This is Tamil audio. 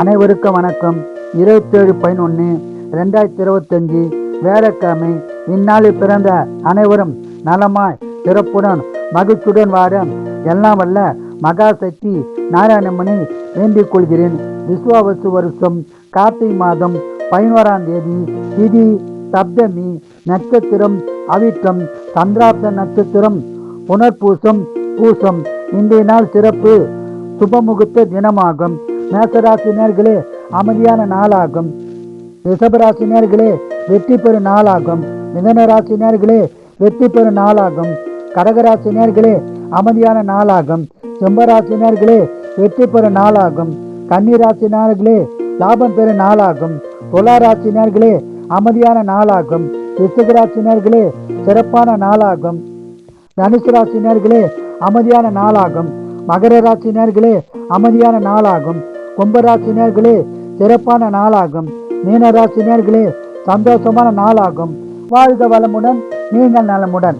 அனைவருக்கும் வணக்கம். இருபத்தேழு பதினொன்று ரெண்டாயிரத்தி இருபத்தஞ்சி வேலைக்கிழமை இந்நாளில் பிறந்த அனைவரும் நலமாய் சிறப்புடன் மகிழ்ச்சியுடன் வார எல்லாம் வல்ல மகாசக்தி நாராயணமணி வேண்டிக் கொள்கிறேன். விஸ்வாவசு வருஷம் கார்த்திகை மாதம் பதினோராம் தேதி திதி சப்தமி நட்சத்திரம் அவிட்டம் சந்திராப்த நட்சத்திரம் புனர்பூசம் பூசம். இன்றைய நாள் சிறப்பு சுபமுகூர்த்த தினமாகும். மேசராசினியர்களே அமைதியான நாளாகும். ரிஷபராசினியர்களே வெற்றி பெறும் நாளாகும். மிதன ராசினியர்களே வெற்றி பெறும் நாளாகும். கடகராசினியர்களே அமைதியான நாளாகும். சிம்மராசினியர்களே வெற்றி பெறும் நாளாகும். கன்னிராசினியர்களே லாபம் பெறும் நாளாகும். துளாராசினியர்களே அமைதியான நாளாகும். ரிஷகராசினியர்களே சிறப்பான நாளாகும். தனுசு ராசினியர்களே அமைதியான நாளாகும். மகர ராசினியர்களே அமைதியான நாளாகும். கும்பராசினியர்களே சிறப்பான நாளாகும். மீனராசினியர்களே சந்தோஷமான நாளாகும். வாழ்க வளமுடன் நீங்கள் நலமுடன்.